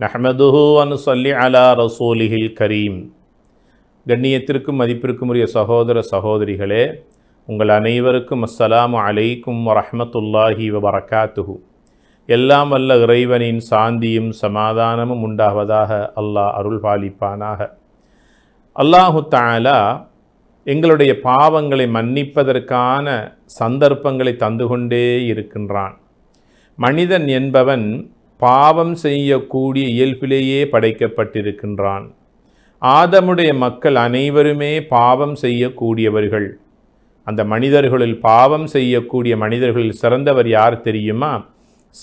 நஹமதுஹு அனு சொல்லி அலா ரசூலிஹில் கரீம் கண்ணியத்திற்கும் மதிப்பிற்கும் உரிய சகோதர சகோதரிகளே உங்கள் அனைவருக்கும் அஸ்ஸலாமு அலைக்கும் வரஹமத்துல்லாஹி வபரகாத்துஹு. எல்லாம் வல்ல இறைவனின் சாந்தியும் சமாதானமும் உண்டாவதாக அல்லாஹ் அருள் பாலிப்பானாக அல்லாஹு தாலா எங்களுடைய பாவங்களை மன்னிப்பதற்கான சந்தர்ப்பங்களை தந்து கொண்டே இருக்கின்றான். மனிதன் என்பவன் பாவம் செய்யக்கூடிய இயல்பிலேயே படைக்கப்பட்டிருக்கின்றான். ஆதமுடைய மக்கள் அனைவருமே பாவம் செய்யக்கூடியவர்கள். அந்த மனிதர்களில் பாவம் செய்யக்கூடிய மனிதர்களில் சிறந்தவர் யார் தெரியுமா?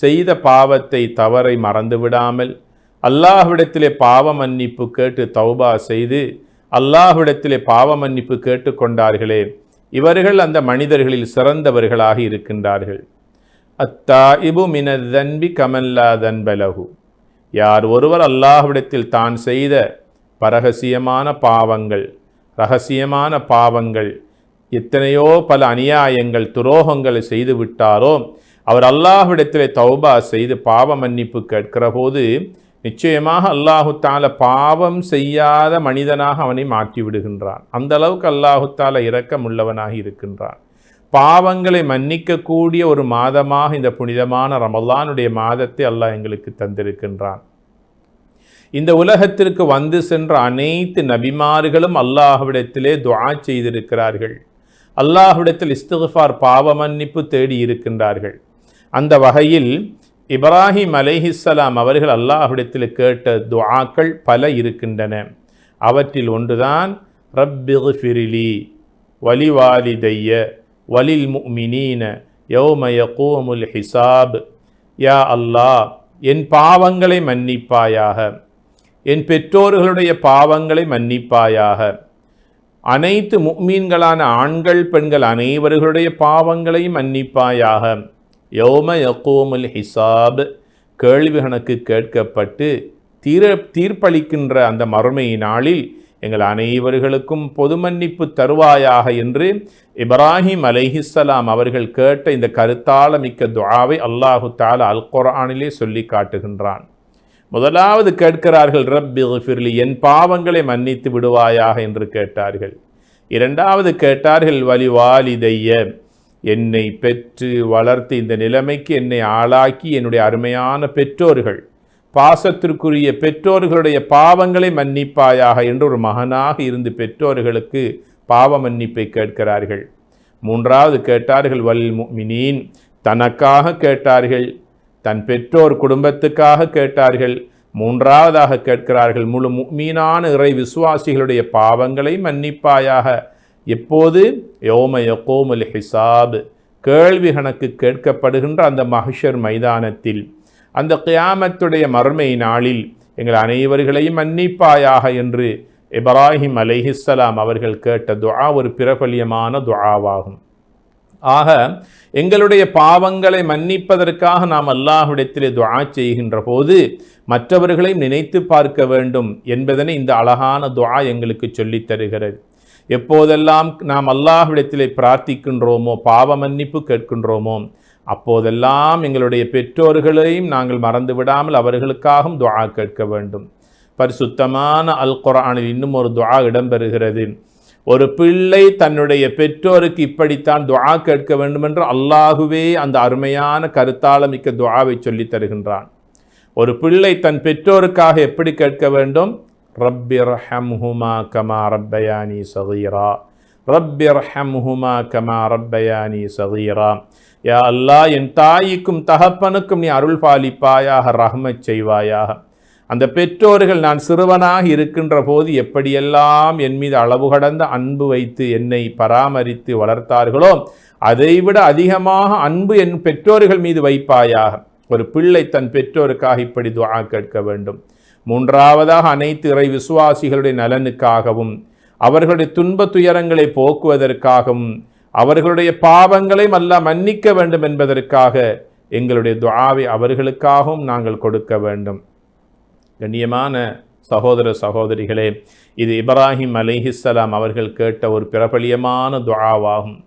செய்த பாவத்தை தவறை மறந்துவிடாமல் அல்லாஹ்விடத்திலே பாவ மன்னிப்பு கேட்டு தௌபா செய்து அல்லாஹ்விடத்திலே பாவ மன்னிப்பு கேட்டுக்கொண்டார்களே இவர்கள் அந்த மனிதர்களில் சிறந்தவர்களாக இருக்கின்றார்கள். அத்தா மினதன்பி கமல்லா தன்பலகு. யார் ஒருவர் அல்லாஹ்விடத்தில் தான் செய்த பரகசியமான பாவங்கள் ரகசியமான பாவங்கள் எத்தனையோ பல அநியாயங்கள் துரோகங்களை செய்து விட்டாரோ அவர் அல்லாஹ்விடத்தில் தௌபா செய்து பாவ மன்னிப்பு கேட்கிற போது நிச்சயமாக அல்லாஹு தால பாவம் செய்யாத மனிதனாக அவனை மாற்றி விடுகின்றான். அந்த அளவுக்கு அல்லாஹு தால இரக்கமுள்ளவனாக இருக்கின்றான். பாவங்களை மன்னிக்கக்கூடிய ஒரு மாதமாக இந்த புனிதமான ரமலானுடைய மாதத்தை அல்லாஹ் எங்களுக்கு தந்திருக்கின்றான். இந்த உலகத்திற்கு வந்து சென்ற அனைத்து நபிமார்களும் அல்லாஹ்விடத்திலே துவா செய்திருக்கிறார்கள். அல்லாஹ்விடத்தில் இஸ்திஃபார் பாவ மன்னிப்பு தேடி இருக்கின்றார்கள். அந்த வகையில் இப்ராஹிம் அலைஹிஸ்ஸலாம் அவர்கள் அல்லாஹ்விடத்தில் கேட்ட துவாக்கள் பல இருக்கின்றன. அவற்றில் ஒன்றுதான் ரப்பிஃபிரிலி வலிவாலிதைய வலில் முமினீன யௌம யகூமுல் ஹிசாப். யா அல்லாஹ் என் பாவங்களை மன்னிப்பாயாக. என் பெற்றோர்களுடைய பாவங்களை மன்னிப்பாயாக. அனைத்து முக்மீன்களான ஆண்கள் பெண்கள் அனைவர்களுடைய பாவங்களையும் மன்னிப்பாயாக. யோம யகோமுல் ஹிசாப். கேள்வி கணக்கு கேட்கப்பட்டு தீர தீர்ப்பளிக்கின்ற அந்த மறுமை நாளில் எங்கள் அனைவர்களுக்கும் பொது மன்னிப்பு தருவாயாக என்று இப்ராஹிம் அலைஹிஸ்ஸலாம் அவர்கள் கேட்ட இந்த கருத்தாள மிக்க துவாவை அல்லாஹு தாலா அல் குரானிலே சொல்லி காட்டுகின்றான். முதலாவது கேட்கிறார்கள் ரப்பி ஃபிர்லி என் பாவங்களை மன்னித்து விடுவாயாக என்று கேட்டார்கள். இரண்டாவது கேட்டார்கள் வலி வாலிதைய என்னை பெற்று வளர்த்து இந்த நிலைமைக்கு என்னை ஆளாக்கி என்னுடைய அருமையான பெற்றோர்கள் பாசத்திற்குரிய பெற்றோர்களுடைய பாவங்களை மன்னிப்பாயாக என்று ஒரு மகனாக இருந்து பெற்றோர்களுக்கு பாவ மன்னிப்பை கேட்கிறார்கள். மூன்றாவது கேட்டார்கள் வல் மினீன் தனக்காக கேட்டார்கள் தன் பெற்றோர் குடும்பத்துக்காக கேட்டார்கள். மூன்றாவதாக கேட்கிறார்கள் முழு மீனான இறை விசுவாசிகளுடைய பாவங்களை மன்னிப்பாயாக. எப்போது? யோம யகோமுல் ஹிசாப். கேள்வி கணக்கு கேட்கப்படுகின்ற அந்த மகிஷர் மைதானத்தில். அந்த கியாமத்துடைய மறுமை நாளில் எங்கள் அனைவர்களையும் மன்னிப்பாயாக என்று இப்ராஹிம் அலைஹிஸ்ஸலாம் அவர்கள் கேட்ட துஆ ஒரு பிரபலியமான துஆவாகும். ஆக எங்களுடைய பாவங்களை மன்னிப்பதற்காக நாம் அல்லாஹ்விடத்திலே துவா செய்கின்ற போது மற்றவர்களையும் நினைத்து பார்க்க வேண்டும் என்பதனை இந்த அழகான துவா எங்களுக்கு சொல்லித் தருகிறது. எப்போதெல்லாம் நாம் அல்லாஹ்விடத்திலே பிரார்த்திக்கின்றோமோ பாவ மன்னிப்பு கேட்கின்றோமோ அப்போதெல்லாம் எங்களுடைய பெற்றோர்களையும் நாங்கள் மறந்து விடாமல் அவர்களுக்காகவும் துவா கேட்க வேண்டும். பரிசுத்தமான அல் குரானில் இன்னும் ஒரு துவா இடம்பெறுகிறது. ஒரு பிள்ளை தன்னுடைய பெற்றோருக்கு இப்படித்தான் துவா கேட்க வேண்டுமென்று அல்லாஹுவே அந்த அருமையான கருத்தாளமிக்க துவாவை சொல்லித் தருகின்றான். ஒரு பிள்ளை தன் பெற்றோருக்காக எப்படி கேட்க வேண்டும்? ரப்பிர் ஹம்ஹுமா கமா ரப்பயானி சகீரா. ரப்பிர் ஹம்ஹுமா கமா ரப்பயானி சகீரா. யா அல்லா என் தாய்க்கும் தகப்பனுக்கும் நீ அருள் பாலிப்பாயாக ரஹ்மத் செய்வாயாக. அந்த பெற்றோர்கள் நான் சிறுவனாக இருக்கின்ற போது எப்படியெல்லாம் என் மீது அளவு கடந்த அன்பு வைத்து என்னை பராமரித்து வளர்த்தார்களோ அதைவிட அதிகமாக அன்பு என் பெற்றோர்கள் மீது வைப்பாயாக. ஒரு பிள்ளை தன் பெற்றோருக்காக இப்படி துவா கேட்க வேண்டும். மூன்றாவதாக அனைத்து இறை விசுவாசிகளுடைய நலனுக்காகவும் அவர்களுடைய துன்ப துயரங்களை போக்குவதற்காகவும் அவர்களுடைய பாவங்களையும் அல்லாஹ் மன்னிக்க வேண்டும் என்பதற்காக எங்களுடைய துவாவை அவர்களுக்காகவும் நாங்கள் கொடுக்க வேண்டும். கண்ணியமான சகோதர சகோதரிகளே இது இப்ராஹிம் அலிஹிஸ்லாம் அவர்கள் கேட்ட ஒரு பிரபலியமான துவாவாகும்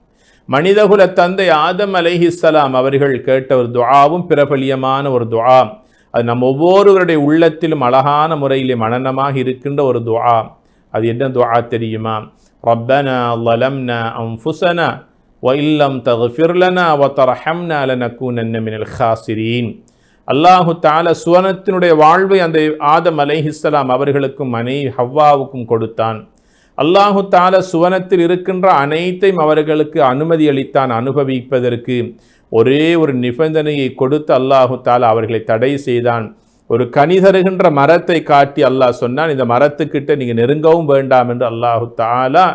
மனிதகுல தந்தை ஆதம் அலிஹிஸ்லாம் அவர்கள் கேட்ட ஒரு துவாவும் பிரபலியமான ஒரு துவா அது நம் ஒவ்வொருவருடைய உள்ளத்திலும் அழகான முறையிலே மனநமாக இருக்கின்ற ஒரு துவா அது என்ன துவா தெரியுமா? ரப்பனா லலம்னா அன்ஃபுஸனா وإلم تغفر لنا وترحمنا لنكونن من الخاسرين அல்லாஹு தால சுவனத்தினுடைய வாழ்வை அந்த ஆதம் அலைஹிஸ்ஸலாம் அவர்களுக்கும் மனை ஹவ்வாவுக்கும் கொடுத்தான் அல்லாஹு தால சுவனத்தில் இருக்கின்ற அனைத்தையும் அவர்களுக்கு அனுமதி அளித்தான் அனுபவிப்பதற்கு ஒரே ஒரு நிபந்தனையை கொடுத்து அல்லாஹு தாலா அவர்களை தடை செய்தான் ஒரு கனி தருகின்ற மரத்தை காட்டி அல்லாஹ் சொன்னான் இந்த மரத்துக்கிட்ட நீங்கள் நெருங்கவும் வேண்டாம் என்று அல்லாஹு தாலா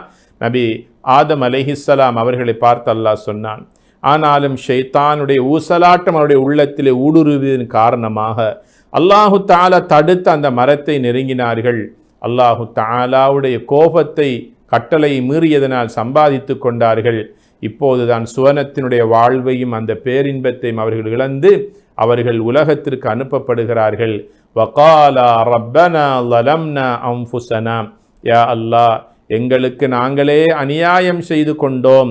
நபி ஆதம் அலைஹிஸ்ஸலாம் அவர்களை பார்த்து அல்லாஹ் சொன்னான். ஆனாலும் ஷெய்தானுடைய ஊசலாட்டம் அவருடைய உள்ளத்திலே ஊடுருவியதன் காரணமாக அல்லாஹு தாலா தடுத்து அந்த மரத்தை நெருங்கினார்கள். அல்லாஹு தாலாவுடைய கோபத்தை கட்டளை மீறியதனால் சம்பாதித்து கொண்டார்கள். இப்போதுதான் சுவனத்தினுடைய வாழ்வையும் அந்த பேரின்பத்தையும் அவர்கள் இழந்து அவர்கள் உலகத்திற்கு அனுப்பப்படுகிறார்கள். வகாலா ரப்பனா லலம்னா அம்ஃபுசனா யா அல்லாஹ் எங்களுக்கு நாங்களே அநியாயம் செய்து கொண்டோம்.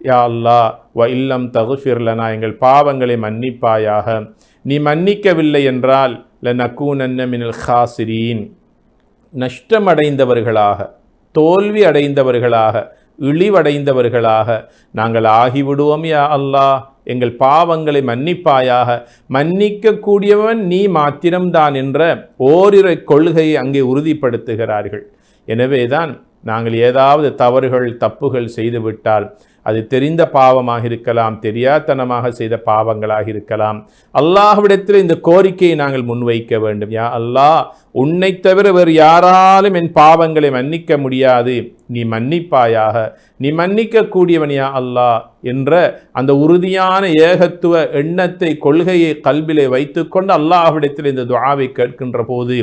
யா அல்லா வ இல்லம் தகுஃபிர்லனா எங்கள் பாவங்களை மன்னிப்பாயாக. நீ மன்னிக்கவில்லை என்றால் லனக்கூனன்ன மினல் ஹாசிரீன். நஷ்டமடைந்தவர்களாக தோல்வி அடைந்தவர்களாக இழிவடைந்தவர்களாக. நாங்கள் ஆகிவிடுவோம் யா அல்லாஹ். எங்கள் பாவங்களை மன்னிப்பாயாக. மன்னிக்கக்கூடியவன் நீ மாத்திரம்தான் என்ற ஓரிரு கொள்கையை அங்கே உறுதிப்படுத்துகிறார்கள். எனவேதான் நாங்கள் ஏதாவது தவறுகள் தப்புகள் செய்துவிட்டால் அது தெரிந்த பாவமாக இருக்கலாம் தெரியாதனமாக செய்த பாவங்களாக இருக்கலாம். அல்லாஹ்விடத்தில் இந்த கோரிக்கையை நாங்கள் முன்வைக்க வேண்டும். யா அல்லாஹ் உன்னை தவிர வேறு யாராலும் என் பாவங்களை மன்னிக்க முடியாது. நீ மன்னிப்பாயாக. நீ மன்னிக்கக்கூடியவன் யா அல்லாஹ் என்ற அந்த உறுதியான ஏகத்துவ எண்ணத்தை கொள்கையை கல்விலே வைத்துக்கொண்டு அல்லாஹ்விடத்தில் இந்த துவாவை கேட்கின்ற போது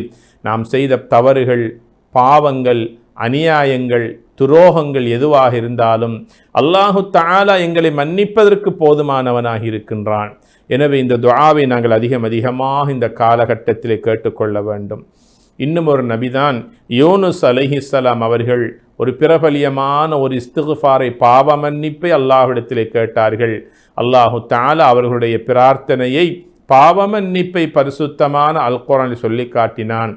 நாம் செய்த தவறுகள் பாவங்கள் அநியாயங்கள் துரோகங்கள் எதுவாக இருந்தாலும் அல்லாஹு தாலா எங்களை மன்னிப்பதற்கு போதுமானவனாக இருக்கின்றான். எனவே இந்த துவாவை நாங்கள் அதிகம் அதிகமாக இந்த காலகட்டத்திலே கேட்டுக்கொள்ள வேண்டும். இன்னும் ஒரு நபிதான் யோனுஸ் அலஹிஸ்லாம் அவர்கள் ஒரு பிரபலியமான ஒரு இஸ்துகுஃபாரை பாவ மன்னிப்பை அல்லாஹ்விடத்திலே கேட்டார்கள். அல்லாஹு தாலா அவர்களுடைய பிரார்த்தனையை பாவ மன்னிப்பை பரிசுத்தமான அல்குரானில் சொல்லி காட்டினான்.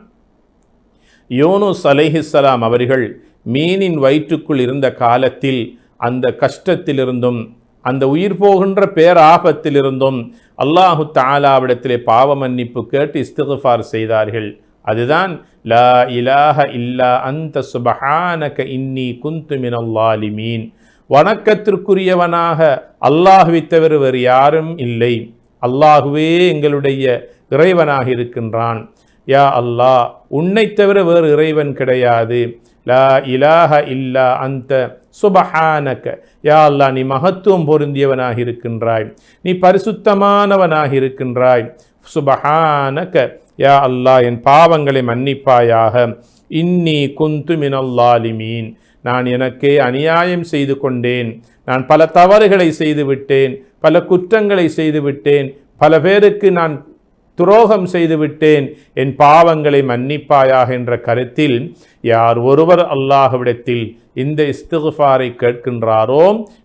யோனுஸ் அலைஹிஸ்ஸலாம் அவர்கள் மீனின் வயிற்றுக்குள் இருந்த காலத்தில் அந்த கஷ்டத்திலிருந்தும் அந்த உயிர் போகின்ற பேராபத்திலிருந்தும் அல்லாஹு தாலாவிடத்திலே பாவ மன்னிப்பு கேட்டு இஸ்திகுஃபார் செய்தார்கள். அதுதான் லா இலாஹ இல்லா அந்த சுபஹானக இன்னி குந்து மினல்லாலிமீன் வணக்கத்திற்குரியவனாக அல்லாஹுவை தவிர வேறு யாரும் இல்லை. அல்லாஹுவே எங்களுடைய இறைவனாக இருக்கின்றான். யா அல்லாஹ் உன்னை தவிர வேறு இறைவன் கிடையாது. லா இலாஹ இல்லா அந்த சுபஹானக. யா அல்லாஹ் நீ மகத்துவம் பொருந்தியவனாக இருக்கின்றாய். நீ பரிசுத்தமானவனாக இருக்கின்றாய். சுபஹானக யா அல்லா என் பாவங்களை மன்னிப்பாயாக. இன்னி குந்து மினல்லாலிமீன் நான் எனக்கே அநியாயம் செய்து கொண்டேன். நான் பல தவறுகளை செய்து விட்டேன். பல குற்றங்களை செய்து விட்டேன். பல பேருக்கு நான் துரோகம் செய்துவிட்டேன். என் பாவங்களை மன்னிப்பாயாக என்ற கருத்தில் யார் ஒருவர் அல்லாஹ்விடத்தில் இந்த இஸ்திகுஃபாரை கேட்கின்றாரோ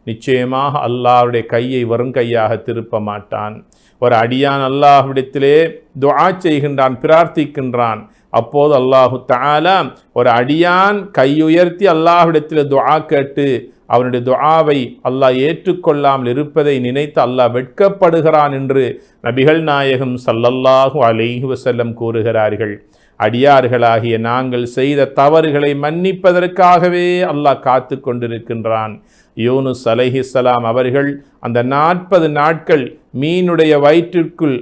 நிச்சயமாக அல்லாஹுடைய கையை வரும் கையாக திருப்ப மாட்டான். ஒரு அடியான் அல்லாஹ்விடத்திலே துவா செய்கின்றான் பிரார்த்திக்கின்றான். அப்போது அல்லாஹு தாலா ஒரு அடியான் கையுயர்த்தி அல்லாஹ்விடத்தில் துவா கேட்டு அவனுடைய துஆவை அல்லாஹ் ஏற்றுக்கொள்ளாமல் இருப்பதை நினைத்து அல்லாஹ் வெட்கப்படுகிறான் என்று நபிகள் நாயகம் சல்லல்லாஹு அலைஹி வசல்லம் கூறுகிறார்கள். அடியார்களாகிய நாங்கள் செய்த தவறுகளை மன்னிப்பதற்காகவே அல்லாஹ் காத்து கொண்டிருக்கின்றான். யூனுஸ் அலைஹிஸ்ஸலாம் அவர்கள் அந்த நாற்பது நாட்கள் மீனுடைய வயிற்றிற்குள்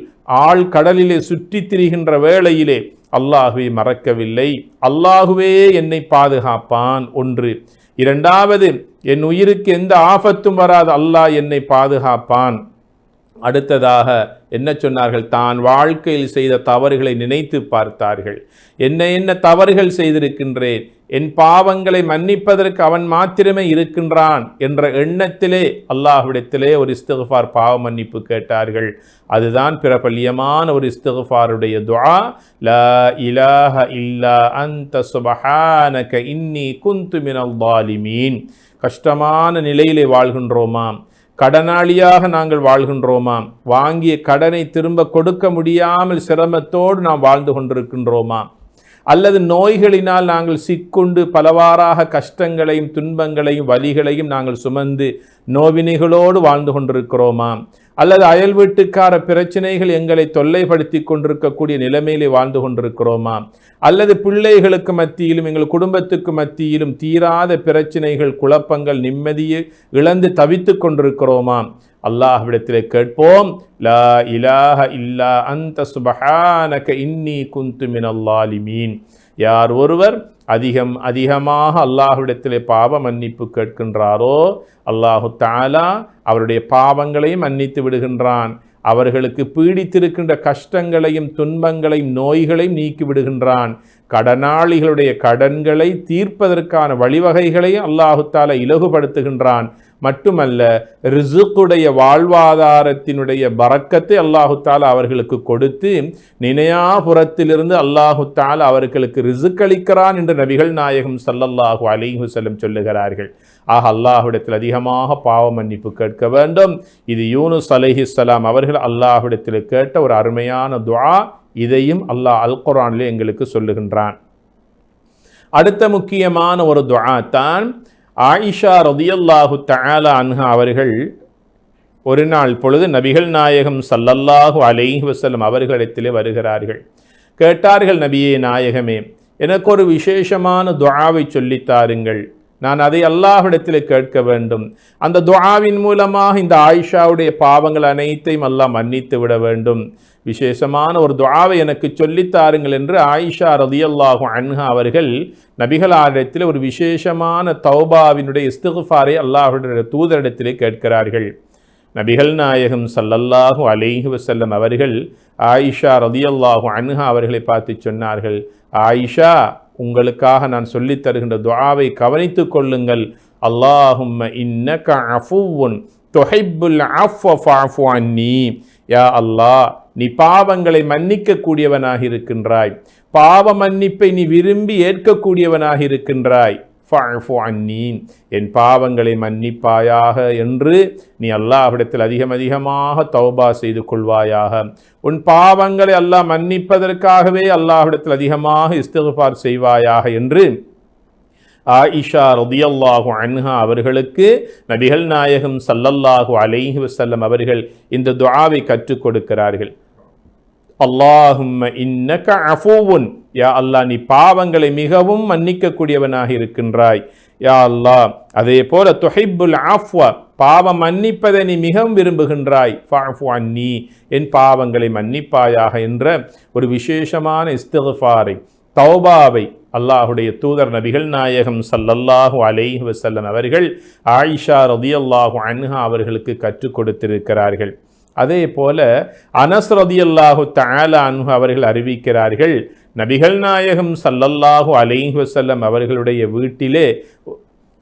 ஆள் கடலிலே சுற்றித் திரிகின்ற வேளையிலே அல்லாஹுவை மறக்கவில்லை. அல்லாஹுவே என்னை பாதுகாப்பான். ஒன்று இரண்டாவது என் உயிருக்கு எந்த ஆபத்தும் வராது. அல்லாஹ் என்னை பாதுகாப்பான். அடுத்ததாக என்ன சொன்னார்கள்? தான் வாழ்க்கையில் செய்த தவறுகளை நினைத்து பார்த்தார்கள். என்ன என்ன தவறுகள் செய்திருக்கின்றேன்? என் பாவங்களை மன்னிப்பதற்கு அவன் மாத்திரமே இருக்கின்றான் என்ற எண்ணத்திலே அல்லாஹ்விடத்திலே ஒரு இஸ்திகுஃபார் பாவ மன்னிப்பு கேட்டார்கள். அதுதான் பிரபல்யமான ஒரு இஸ்திகுஃபாருடைய துவா லா இலாஹ இல்லா அந்த சுபஹானக இன்னி குந்து மினல் பாலிமீன் கஷ்டமான நிலையிலே வாழ்கின்றோமாம். கடனாளியாக நாங்கள் வாழ்கின்றோமா? வாங்கிய கடனை திரும்ப கொடுக்க முடியாமல் சிரமத்தோடு நாம் வாழ்ந்து கொண்டிருக்கின்றோமா? அல்லது நோய்களினால் நாங்கள் சிக்குண்டு பலவாறாக கஷ்டங்களையும் துன்பங்களையும் வலிகளையும் நாங்கள் சுமந்து நோவினைகளோடு வாழ்ந்து கொண்டிருக்கிறோமா அல்லது அயல் வீட்டுக்கார பிரச்சனைகள் எங்களை தொல்லைப்படுத்தி கொண்டிருக்கக்கூடிய நிலைமையிலே வாழ்ந்து கொண்டிருக்கிறோமா அல்லது பிள்ளைகளுக்கு மத்தியிலும் எங்கள் குடும்பத்துக்கு மத்தியிலும் தீராத பிரச்சனைகள் குழப்பங்கள் நிம்மதியை இழந்து தவித்து கொண்டிருக்கிறோமா அல்லாஹ்விடத்திலே கேட்போம் லா இலாஹ இல்லா அந்த சுபஹானக இன்னி குந்து மினல்லாலிமீன் யார் ஒருவர் அதிகம் அதிகமாக அல்லாஹ்விடத்திலே பாவ மன்னிப்பு கேட்கின்றாரோ அல்லாஹு தாலா அவருடைய பாவங்களையும் மன்னித்து விடுகின்றான். அவர்களுக்கு பீடித்திருக்கின்ற கஷ்டங்களையும் துன்பங்களையும் நோய்களையும் நீக்கி விடுகின்றான். கடனாளிகளுடைய கடன்களை தீர்ப்பதற்கான வழிவகைகளையும் அல்லாஹு இலகுபடுத்துகின்றான். மட்டுமல்ல ரிசுக்குடைய வாழ்வாதாரத்தினுடைய பறக்கத்தை அல்லாஹு தாலா அவர்களுக்கு கொடுத்து நினையாபுரத்திலிருந்து அல்லாஹு தாலா அவர்களுக்கு ரிசுக்களிக்கிறான் என்று நபிகள் நாயகம் சல்லல்லாஹு அலிஹு செல்லம் சொல்லுகிறார்கள். ஆக அல்லாஹ்விடத்தில் அதிகமாக பாவ மன்னிப்பு கேட்க வேண்டும். இது யூனுஸ் சலாம் அவர்கள் அல்லாஹ்விடத்தில் கேட்ட ஒரு அருமையான துவா இதையும் அல்லாஹ் அல் குரானிலே எங்களுக்கு சொல்லுகின்றான். அடுத்த முக்கியமான ஒரு துவா தான் ஆயிஷா ரதியல்லாஹு தஆலா அன்ஹா அவர்கள் ஒரு நாள் பொழுது நபிகள் நாயகம் சல்லல்லாஹு அலைஹி வஸல்லம் அவர்களிடத்திலே வருகிறார்கள். கேட்டார்கள் நபியே நாயகமே எனக்கு ஒரு விசேஷமான துவாவை சொல்லித் தாருங்கள். நான் அதை அல்லாஹ்விடத்தில் கேட்க வேண்டும். அந்த துவாவின் மூலமாக இந்த ஆயிஷாவுடைய பாவங்கள் அனைத்தையும் அல்லாஹ் மன்னித்து விட வேண்டும். விசேஷமான ஒரு துவாவை எனக்கு சொல்லித் தாருங்கள் என்று ஆயிஷா ரதியல்லாஹு அன்ஹா அவர்கள் நபிகளாரிடத்தில் ஒரு விசேஷமான தௌபாவினுடைய இஸ்திஃபாரை அல்லாஹுடைய தூதரிடத்திலே கேட்கிறார்கள். நபிகள் நாயகம் சல்லல்லாஹு அலைஹி வசல்லம் அவர்கள் ஆயிஷா ரதியல்லாஹு அனுஹா அவர்களை பார்த்து சொன்னார்கள் ஆயிஷா உங்களுக்காக நான் சொல்லித் தருகின்ற துவாவை கவனித்து கொள்ளுங்கள். அல்லாஹும் இன்னக அஃபுவுன் தொஹைபுல் அஃவ அன்னி. யா அல்லாஹ் நீ பாவங்களை மன்னிக்கக்கூடியவனாக இருக்கின்றாய். பாவ மன்னிப்பை நீ விரும்பி ஏற்கக்கூடியவனாக இருக்கின்றாய். ஃபஅஃபு அன்னி என் பாவங்களை மன்னிப்பாயாக என்று நீ அல்லாஹ்விடத்தில் அதிகம் அதிகமாக தௌபா செய்து கொள்வாயாக. உன் பாவங்களை அல்லாஹ் மன்னிப்பதற்காகவே அல்லாஹ்விடத்தில் அதிகமாக இஸ்திஃபார் செய்வாயாக என்று ஆயிஷா ரதியல்லாஹு அன்ஹா அவர்களுக்கு நபிகள் நாயகம் சல்லல்லாஹு அலைஹி வசல்லம் அவர்கள் இந்த துஆவை கற்றுக் கொடுக்கிறார்கள். அல்லாஹும்ம இன்னக அஃபூவுன் யா அல்லாஹ் நீ பாவங்களை மிகவும் மன்னிக்கக்கூடியவனாக இருக்கின்றாய். யா அல்லாஹ் அதே போல தொஹைபுல் ஆஃப்வா பாவம் மன்னிப்பதை நீ மிகவும் விரும்புகின்றாய். ஃபாஃபு அன்னி என் பாவங்களை மன்னிப்பாயாக என்ற ஒரு விசேஷமான இஸ்திஃபாரை தௌபாவை அல்லாஹுடைய தூதர் நபிகள் நாயகம் சல்லல்லாஹு அலைஹி வசல்லம் அவர்கள் ஆயிஷா ரதியல்லாஹு அன்ஹா அவர்களுக்கு கற்றுக் கொடுத்திருக்கிறார்கள். அதே போல அனஸ் ரதியல்லாஹு தஆலா அன்ஹு அவர்கள் அறிவிக்கிறார்கள் நபிகள் நாயகம் சல்லல்லாஹு அலைஹி வஸல்லம் அவர்களுடைய வீட்டிலே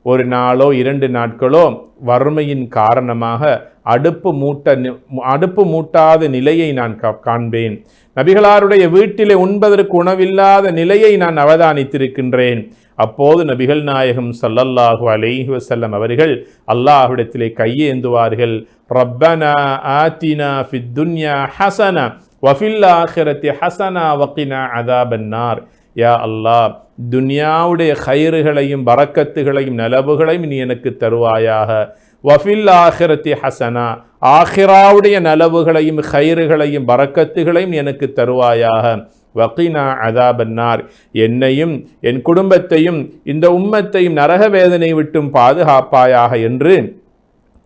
ஒரு நாளோ இரண்டு நாட்களோ வறுமையின் காரணமாக அடுப்பு மூட்ட நி- அடுப்பு மூட்டாத நிலையை நான் கா- காண்பேன். நபிகளாருடைய வீட்டிலே உண்பதற்கு உணவில்லாத நிலையை நான் அவதானித்திருக்கின்றேன். அப்போது நபிகள் நாயகம் சல்லல்லாஹு அலைஹி வசல்லம் அவர்கள் அல்லாஹ்விடத்திலே கையேந்துவார்கள். ரப்பனா ஆத்தினா ஃபித் துன்யா ஹசனா வஃபில் ஆஹிரத்தி ஹசனா வக்கினா அதாபன்னார். யா அல்லாஹ் துன்யாவுடைய கயிறுகளையும் பறக்கத்துகளையும் நலவுகளையும் நீ எனக்கு தருவாயாக. வஃபில் ஆஹிரத்தி ஹசனா ஆஹிராவுடைய நலவுகளையும் கயிறுகளையும் பறக்கத்துகளையும் எனக்கு தருவாயாக. வக்கீனா அதாபன்னார். என்னையும் என் குடும்பத்தையும் இந்த உம்மத்தையும் நரக வேதனை விட்டும் பாதுகாப்பாயாக என்று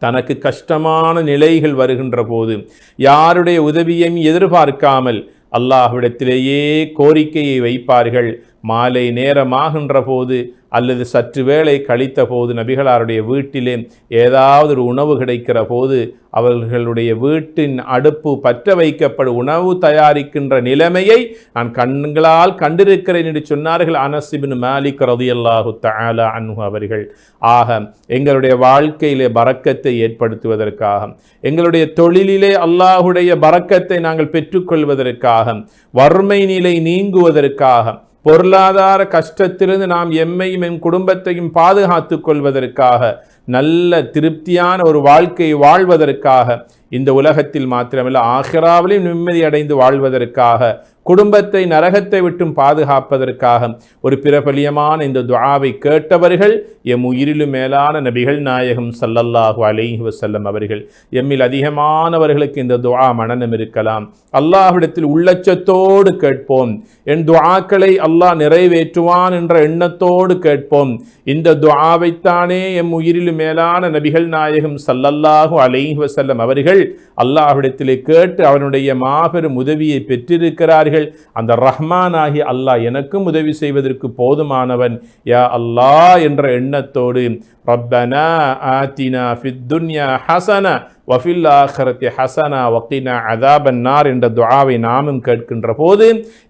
தனக்கு கஷ்டமான நிலைகள் வருகின்ற போது யாருடைய உதவியையும் எதிர்பார்க்காமல் அல்லாஹ்விடத்திலேயே கோரிக்கையை வைப்பார்கள். மாலை நேரமாகின்ற போது அல்லது சற்று வேளை கழித்த போது நபிகளாருடைய வீட்டிலே ஏதாவது ஒரு உணவு கிடைக்கிற போது அவர்களுடைய வீட்டின் அடுப்பு பற்ற வைக்கப்படும் உணவு தயாரிக்கின்ற நிலைமையை நான் கண்களால் கண்டிருக்கிறேன் என்று சொன்னார்கள் அனசிபின் மாலிக் ரதியல்லாஹு தஆலா அன்ஹு அவர்கள். ஆக எங்களுடைய வாழ்க்கையிலே பறக்கத்தை ஏற்படுத்துவதற்காக எங்களுடைய தொழிலிலே அல்லாஹுடைய பறக்கத்தை நாங்கள் பெற்றுக்கொள்வதற்காக வறுமை நிலை நீங்குவதற்காக பொருளாதார கஷ்டத்திலிருந்து நாம் எம்மையும் என் குடும்பத்தையும் பாதுகாத்து கொள்வதற்காக நல்ல திருப்தியான ஒரு வாழ்க்கையை வாழ்வதற்காக இந்த உலகத்தில் மாத்திரமல்ல ஆஹிராவிலும் நிம்மதி அடைந்து வாழ்வதற்காக குடும்பத்தை நரகத்தை விட்டும் பாதுகாப்பதற்காக ஒரு பிரபலியமான இந்த துஆவை கேட்டவர்கள் எம் உயிரிலும் மேலான நபிகள் நாயகம் சல்லல்லாஹு அலைஹி வசல்லம் அவர்கள். எம்மில் அதிகமானவர்களுக்கு இந்த துஆ மனநம் இருக்கலாம். அல்லாஹ்விடத்தில் உள்ளச்சத்தோடு கேட்போம். என் துஆக்களை அல்லாஹ் நிறைவேற்றுவான் என்ற எண்ணத்தோடு கேட்போம். இந்த துஆவைத்தானே எம் உயிரிலும் மேலான நபிகள் நாயகம் சல்லல்லாஹு அலைஹி வசல்லம் அவர்கள் அல்லாஹ்விடத்திலே கேட்டு அவனுடைய மாபெரும் உதவியை பெற்றிருக்கிறார்கள். அந்த ரஹ்மான் ஆகி அல்லாஹ் எனக்கும் உதவி செய்வதற்கு போதுமானவன். யா அல்லாஹ் என்ற எண்ணத்தோடு ரப்பனா ஆத்தினா ஃபித்துன்யா ஹசனா ஹசன வஃபில் ஆஹரத்தி ஹசனா வக்கீனா அதாபன்னார் என்ற துவாவை நாமும் கேட்கின்ற போது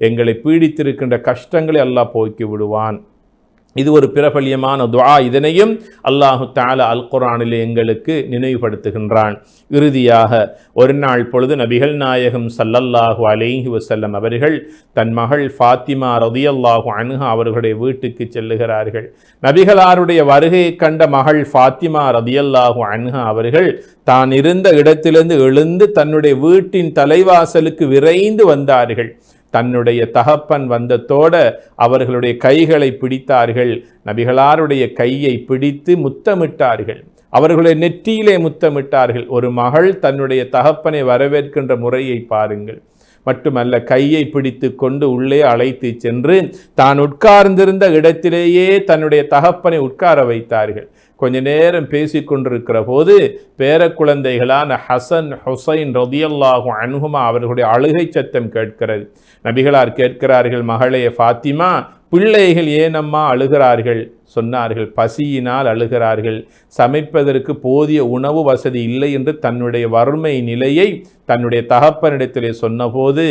எங்களை பீடித்திருக்கின்ற கஷ்டங்களை அல்லாஹ் போக்கி விடுவான். இது ஒரு பிரபல்யமான துவா. இதனையும் அல்லாஹு தாலா அல் குரானில் எங்களுக்கு நினைவுபடுத்துகின்றான். இறுதியாக ஒரு நாள் பொழுது நபிகள் நாயகம் சல்லல்லாஹு அலேஹி வசல்லம் அவர்கள் தன் மகள் ஃபாத்திமா ரதியல்லாஹு அணுகா அவர்களுடைய வீட்டுக்கு செல்லுகிறார்கள். நபிகளாருடைய வருகையை கண்ட மகள் ஃபாத்திமா ரதியல்லாஹு அணுகா அவர்கள் தான் இருந்த இடத்திலிருந்து எழுந்து தன்னுடைய வீட்டின் தலைவாசலுக்கு விரைந்து வந்தார்கள். தன்னுடைய தகப்பன் வந்தத்தோட அவர்களுடைய கைகளை பிடித்தார்கள். நபிகளாருடைய கையை பிடித்து முத்தமிட்டார்கள். அவர்களுடைய நெற்றியிலே முத்தமிட்டார்கள். ஒரு மகள் தன்னுடைய தகப்பனை வரவேற்கின்ற முறையை பாருங்கள். மட்டுமல்ல கையை பிடித்து கொண்டு உள்ளே அழைத்து சென்று தான் உட்கார்ந்திருந்த இடத்திலேயே தன்னுடைய தகப்பனை உட்கார வைத்தார்கள். கொஞ்ச நேரம் பேசிக்கொண்டிருக்கிற போது பேர குழந்தைகளான ஹசன் ஹுசைன் ரதியல்லாகும் அணுகுமா அவர்களுடைய அழுகை சத்தம் கேட்கிறது. நபிகளார் கேட்கிறார்கள் மகளே ஃபாத்திமா பிள்ளைகள் ஏனம்மா அழுகிறார்கள்? சொன்னார்கள். பசியினால் அழுகிறார்கள். சமைப்பதற்கு போதிய உணவு வசதி இல்லை என்று தன்னுடைய வறுமை நிலையை தன்னுடைய தகப்பனிடத்திலே சொன்னபோது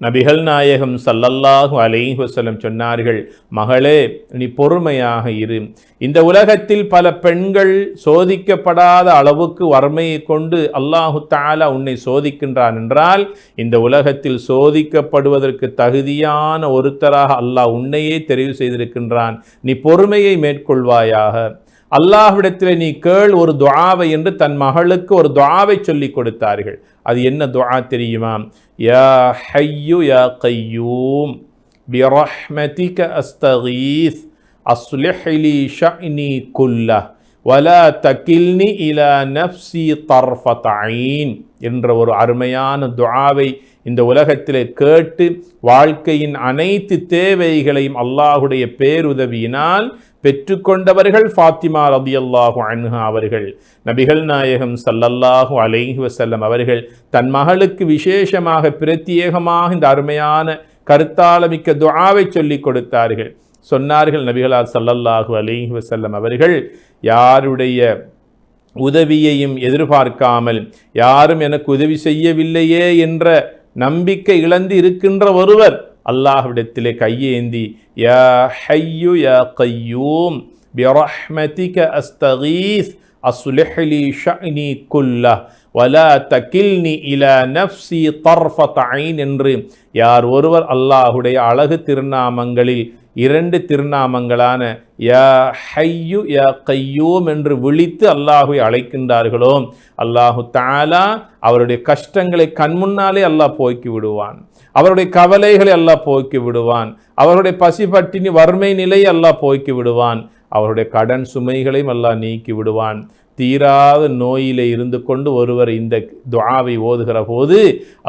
நபிகள் நாயகம் சல்லல்லாஹு அலைஹி சொன்னார்கள் மகளே நீ பொறுமையாக இரு. இந்த உலகத்தில் பல பெண்கள் சோதிக்கப்படாத அளவுக்கு வறுமையை கொண்டு அல்லாஹு தாலா உன்னை சோதிக்கின்றான் என்றால் இந்த உலகத்தில் சோதிக்கப்படுவதற்கு தகுதியான ஒருத்தராக அல்லாஹ் உன்னையே தெரிவு செய்திருக்கின்றான். நீ பொறுமையை மேற்கொள்வாயாக. அல்லாஹ்விடத்தில் நீ கேள் ஒரு துவாவை என்று தன் மகளுக்கு ஒரு துவாவை சொல்லி கொடுத்தார்கள். அது என்ன துவா தெரியுமா? யா ஹையு யா கையூம் பிரஹ்மதிக அஸ்தகீஸ் அஸ்லிஹ் லி குல்லா குல்லஹ் வலா தகில்னி இலா நஃப்சி தர்ஃபத் என்ற ஒரு அருமையான துஆவை இந்த உலகத்திலே கேட்டு வாழ்க்கையின் அனைத்து தேவைகளையும் அல்லாஹுடைய பேருதவியினால் பெற்றுக்கொண்டவர்கள் ஃபாத்திமா ரதியல்லாஹு அன்ஹா அவர்கள் நபிகள் நாயகம் சல்லல்லாஹு அலைஹி வசல்லம் அவர்கள் தன் மகளுக்கு விசேஷமாக பிரத்யேகமாக இந்த அருமையான கருத்தாளமிக்க துஆவை சொல்லிக் கொடுத்தார்கள். சொன்னார்கள் நபிகளார் சல்லல்லாஹு அலைஹி வசல்லம் அவர்கள் யாருடைய உதவியையும் எதிர்பார்க்காமல் யாரும் எனக்கு உதவி செய்யவில்லையே என்ற நம்பிக்கை இழந்து இருக்கின்ற ஒருவர் அல்லாஹ்விடத்திலே கையேந்தி யா ஹையு யா கையூம் பிரஹ்மதிக அஸ்தகீஸ் அஸ்லிஹ் லி ஷஅனி வலா தகில்னி இலா நஃப்சி தர்ஃபத் ஐன் என்று யார் ஒருவர் அல்லாஹுடைய அழகு திருநாமங்களில் இரண்டு திருநாமங்களான யா ஹையு யா கையூம் என்று விழித்து அல்லாஹுவை அழைக்கின்றார்களோ அல்லாஹு தாலா அவருடைய கஷ்டங்களை கண்முன்னாலே அல்லாஹ் போக்கி விடுவான். அவருடைய கவலைகளை அல்லாஹ் போக்கி விடுவான். அவருடைய பசி பட்டினி வறுமை நிலையை அல்லாஹ் போக்கி விடுவான். அவருடைய கடன் சுமைகளையும் அல்லாஹ் நீக்கி விடுவான். தீராத நோயிலே இருந்து கொண்டு ஒருவர் இந்த துவாவை ஓதுகிற போது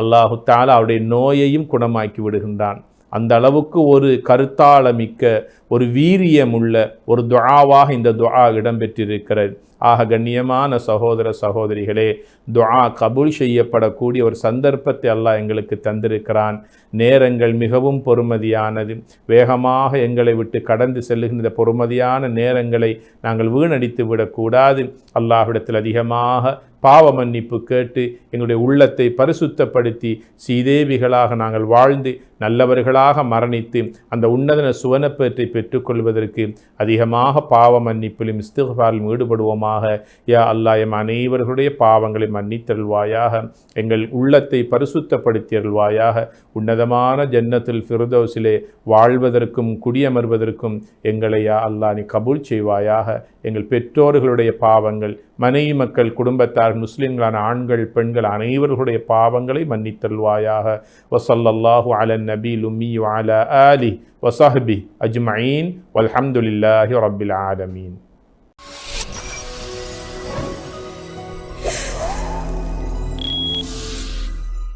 அல்லாஹு தாலா அவருடைய நோயையும் குணமாக்கி விடுகின்றான். அந்த அளவுக்கு ஒரு கருத்தாளமிக்க ஒரு வீரியமுள்ள ஒரு துவாவாக இந்த துவா இடம்பெற்றிருக்கிறது. ஆக கண்ணியமான சகோதர சகோதரிகளே துவா கபூல் செய்யப்படக்கூடிய ஒரு சந்தர்ப்பத்தை அல்லாஹ் எங்களுக்கு தந்திருக்கிறான். நேரங்கள் மிகவும் பொறுமதியானது. வேகமாக எங்களை விட்டு கடந்து செல்லுகின்ற பொறுமதியான நேரங்களை நாங்கள் வீணடித்து விடக்கூடாது அல்லாஹ்விடத்தில் அதிகமாக பாவ மன்னிப்பு கேட்டு எங்களுடைய உள்ளத்தை பரிசுத்தப்படுத்தி சீதேவிகளாக நாங்கள் வாழ்ந்து நல்லவர்களாக மரணித்து அந்த உன்னதன சுவனப்பேற்றை பெற்றுக்கொள்வதற்கு அதிகமாக பாவ மன்னிப்பிலும் இஸ்திகாரிலும் ஈடுபடுவோமாக. யா அல்லா எம் அனைவர்களுடைய பாவங்களை மன்னித்தருள்வாயாக. எங்கள் உள்ளத்தை பரிசுத்தப்படுத்தியருள்வாயாக. உன்னதமான ஜன்னத்தில் ஃபிரதோசிலே வாழ்வதற்கும் குடியமர்வதற்கும் எங்களை யா அல்லாஹ் நீ கபூல் செய்வாயாக. எங்கள் பெற்றோர்களுடைய பாவங்கள் மனைவி மக்கள் குடும்பத்தார் முஸ்லிம்களான ஆண்கள் பெண்கள் அனைவர்களுடைய பாவங்களை மன்னித்தல்வாயாக வசல்லல்லாஹு அல நபி லுமி அல அலி வசஹபி அஜ்மயின் வல்ஹம்துலில்லாஹி ரபில் ஆலமீன்.